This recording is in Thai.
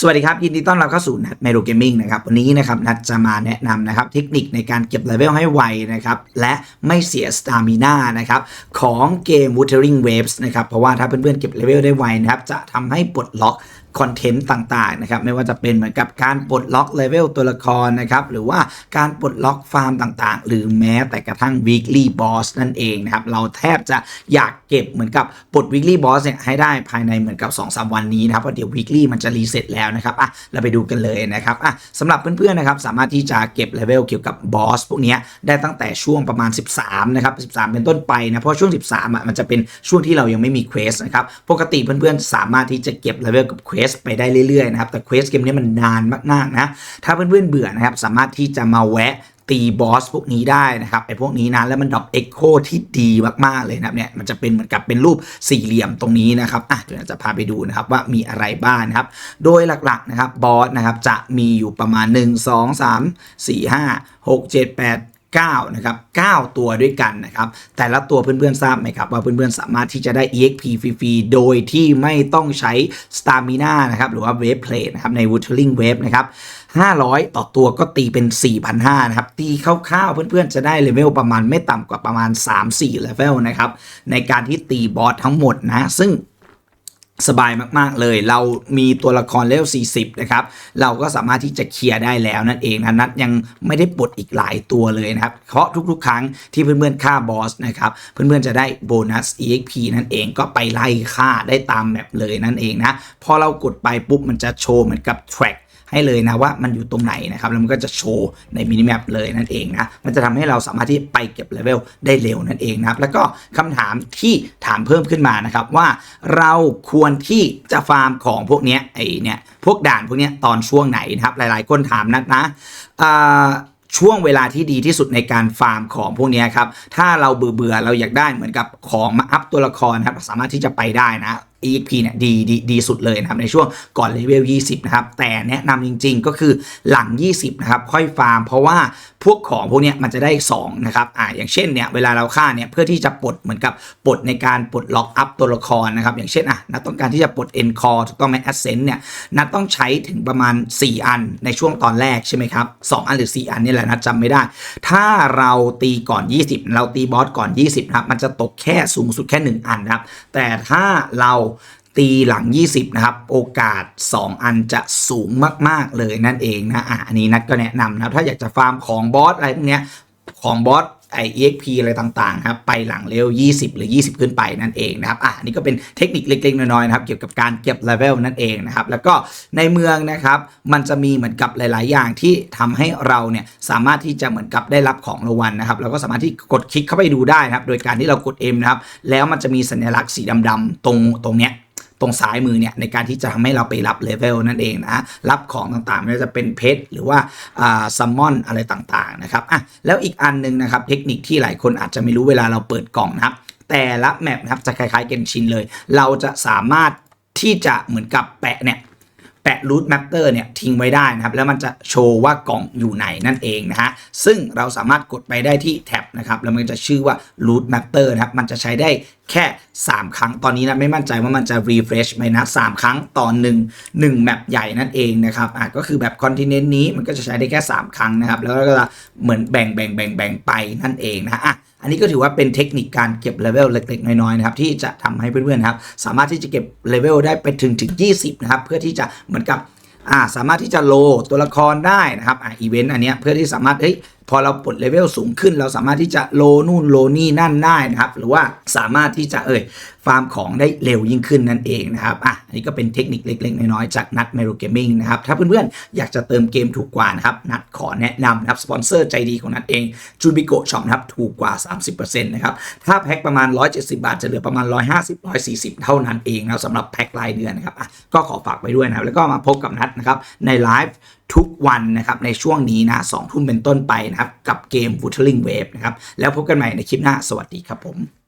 สวัสดีครับ ยินดีต้อนรับเข้าสู่นัดเมโลเกมมิ่งนะครับวันนี้นะครับนัดจะมาแนะนำนะครับเทคนิคในการเก็บเลเวลให้ไวนะครับและไม่เสียสตามิน่านะครับของเกม Wuthering Waves นะครับเพราะว่าถ้าเพื่อนๆเก็บเลเวลได้ไวนะครับจะทำให้ปลดล็อก คอนเทนต์ต่างๆนะครับไม่ว่าจะเป็นเหมือนกับการปลดล็อกเลเวลตัวละครนะครับหรือว่าการปลดล็อกฟาร์มต่างๆ หรือแม้แต่กระทั่ง weekly boss นั่นเองนะครับเราแทบจะอยากเก็บเหมือนกับปลด weekly boss เนี่ยให้ได้ภายในเหมือนกับ 2-3 วันนี้นะครับเพราะเดี๋ยว weekly มันจะรีเซ็ตแล้วนะครับอะเราไปดูกันเลยนะครับอะสำหรับเพื่อนๆนะครับสามารถที่จะเก็บเลเวลเกี่ยวกับบอสพวกนี้ได้ตั้งแต่ช่วงประมาณ 13นะครับ13 เป็นต้นไปนะเพราะช่วง 13อะมันจะเป็นช่วงที่เรายังไม่มีเควสนะครับปกติเพื่อนๆสามารถที่จะเก็บเลเวลกับเควสไปได้เรื่อยๆนะครับแต่เควสเกมนี้มันนานมากๆนะถ้าเพื่อนๆเบื่อนะครับสามารถที่จะมาแวะตีบอสพวกนี้ได้นะครับไอ้พวกนี้นะแล้วมันดรอปเอ็กโคที่ดีมากๆเลยนะครับเนี่ยมันจะเป็นเหมือนกับเป็นรูปสี่เหลี่ยมตรงนี้นะครับอะเดี๋ยวเราจะพาไปดูนะครับว่ามีอะไรบ้างนะครับ โดยหลักๆนะครับบอสนะครับจะมีอยู่ประมาณ 1 2 3 4 5 6 7 8 9นะครับ9ตัวด้วยกันนะครับแต่ละตัวเพื่อนๆทราบไหมครับว่าเพื่อนๆสามารถที่จะได้ EXP ฟรีๆโดยที่ไม่ต้องใช้ Stamina นะครับหรือว่า Wave Plate นะครับใน Wuthering Wave นะครับ500 ต่อตัวก็ตีเป็น 4,500นะครับ ตีคร่าวๆ เพื่อนๆ จะได้เลเวลประมาณไม่ต่ำกว่าประมาณ 3-4เลเวลนะครับ ในการที่ตีบอสทั้งหมดนะ ซึ่ง สบายมาก ๆ เลย เรามีตัวละครเลเวล 40 นะครับ เราก็สามารถที่จะเคลียร์ได้แล้วนั่นเองนะนัดยังไม่ได้ปลดอีกหลายตัวเลยนะครับ เพราะทุกๆ ครั้งที่เพื่อนๆฆ่าบอสนะครับ เพื่อนๆ จะได้โบนัส EXP นั่นเองก็ไปไล่ฆ่าได้ตามแบบเลยนั่นเองนะ พอเรากดไปปุ๊บมันจะโชว์เหมือนกับ track ให้เลยนะว่ามันอยู่ตรงไหนนะครับแล้วมันก็จะโชว์ในมินิแมปเลยนั่นเองนะมันจะทำให้เราสามารถที่ไปเก็บเลเวลได้เร็วนั่นเองนะครับแล้วก็คำถามที่ถามเพิ่มขึ้นมานะครับว่าเราควรที่จะฟาร์มของพวกเนี้ยไอเนี่ยพวกด่านพวกเนี้ยตอนช่วงไหนนะครับหลาย ๆ คนถามนัดนะช่วงเวลาที่ดีที่สุดในการฟาร์มของพวกนี้ครับ ถ้าเราเบื่อเบื่อเราอยากได้เหมือนกับของมาอัพตัวละครครับ สามารถที่จะไปได้นะ EXP เนี่ยดีดีดีสุดเลยนะครับในช่วงก่อนเลเวล 20 นะครับ แต่แนะนำจริง ๆ ก็คือหลัง 20 นะครับ ค่อยฟาร์ม เพราะว่าพวกของพวกเนี้ยมันจะได้ 2 นะครับอ่าอย่างเช่นเนี่ยเวลาเราฆ่าเนี่ยเพื่อที่จะปลดเหมือนกับปลดในการปลดล็อกอัพตัวละครนะครับ อย่างเช่นอะนัดต้องการที่จะปลด End Core ถูกต้องไหม Ascent เนี่ยนัดต้องใช้ถึงประมาณ 4 อันในช่วงตอนแรกใช่ไหมครับ 2 อันหรือ 4 อันนี่แหละนัดจำไม่ได้ ถ้าเราตีก่อน 20 เราตีบอสก่อน 20 นะครับมันจะตกแค่สูงสุดแค่ 1 อันนะครับแต่ถ้าเราตีหลัง 20 นะครับ โอกาส 2 อันจะสูงมาก ๆ เลยนั่นเองนะอะอันนี้นัดก็แนะนำนะถ้าอยากจะฟาร์มของบอสอะไรพวกเนี้ยของบอส ไอ EXP อะไรต่างๆครับไปหลังเลเวล20 หรือ 20 ขึ้นไปนั่นเองนะครับอะนี่ก็เป็นเทคนิคเล็กๆน้อยๆนะครับเกี่ยวกับการเก็บเลเวลนั่นเองนะครับแล้วก็ในเมืองนะครับมันจะมีเหมือนกับหลาย ๆ อย่างที่ทำให้เราเนี่ยสามารถที่จะเหมือนกับได้รับของรางวัลนะครับเราก็สามารถที่กดคลิกเข้าไปดูได้นะครับโดยการที่เรากด M นะครับแล้วมันจะมีสัญลักษณ์สีดำๆตรงตรงเนี้ย ตรงซ้ายมือเนี่ยในการที่จะทำให้เราไปรับเลเวลนั่นเองนะรับของต่างๆไม่ว่าจะเป็นเพชรหรือว่าซัมมอนอะไรต่างๆนะครับอะแล้วอีกอันหนึงนะครับเทคนิคที่หลายคนอาจจะไม่รู้เวลาเราเปิดกล่องนะครับแต่ละแมปนะครับจะคล้ายๆเกนชินเลย เราจะสามารถที่จะเหมือนกับแปะเนี่ย แปะ root mapper เนี่ยทิ้งไว้ได้นะครับ แล้วมันจะโชว์ว่ากล่องอยู่ไหนนั่นเองนะฮะซึ่งเราสามารถกดไปได้ที่แท็บนะครับแล้วมันจะชื่อว่า root mapper นะครับมันจะใช้ได้แค่ 3 ครั้งตอนนี้นะไม่มั่นใจว่ามันจะ refresh ไหมนะ 3 ครั้งต่อ1 1แมปใหญ่นั่นเองนะครับอะก็คือแบบคอนติเนนต์นี้มันก็จะใช้ได้แค่ 3 ครั้งนะครับ แล้วก็จะเหมือนแบ่งแบ่งแบ่งแบ่งไปนั่นเองนะฮะ อันนี้ก็ถือว่าเป็นเทคนิคการเก็บเลเวลเล็ก ๆ น้อยๆนะครับที่จะทำให้เพื่อนๆนะครับสามารถที่จะเก็บเลเวลได้ไปถึงถึง 20 นะครับ เพื่อที่จะเหมือนกับอ่าสามารถที่จะโลตัวละครได้นะครับอ่าอีเวนต์อันเนี้ยเพื่อที่สามารถเฮ้ยพอเราปลดเลเวลสูงขึ้น เราสามารถที่จะโลนู่นโลนี่นั่นได้นะครับ หรือว่าสามารถที่จะเอ่ย ฟาร์มของได้เร็วยิ่งขึ้นนั่นเองนะครับอะอันนี้ก็เป็นเทคนิคเล็ก ๆ น้อยๆจากนัดเมโ o เกมมิ่งนะครับถ้าเพื่อนๆ อยากจะเติมเกมถูกกว่านะครับนัดขอแนะนำนะครับสปอนเซอร์ใจดีของนัดเองจูบิโกช็อปนะครับถูกกว่า 30%นะครับถ้าแพ็คประมาณ 170 บาท จะเหลือประมาณ 150 140 เท่านั้นเองนะครับสำหรับแพ็ครายเดือนนะครับอะก็ขอฝากไปด้วยนะครับแล้วก็มาพบกับนัดนะครับในไลฟ์ทุกวันนะครับในช่วงนี้นะสองทุ่มเป็นต้นไปนะครับกับเกม Wuthering Wave นะครับแล้วพบกันใหม่ในคลิปหน้าสวัสดีครับผม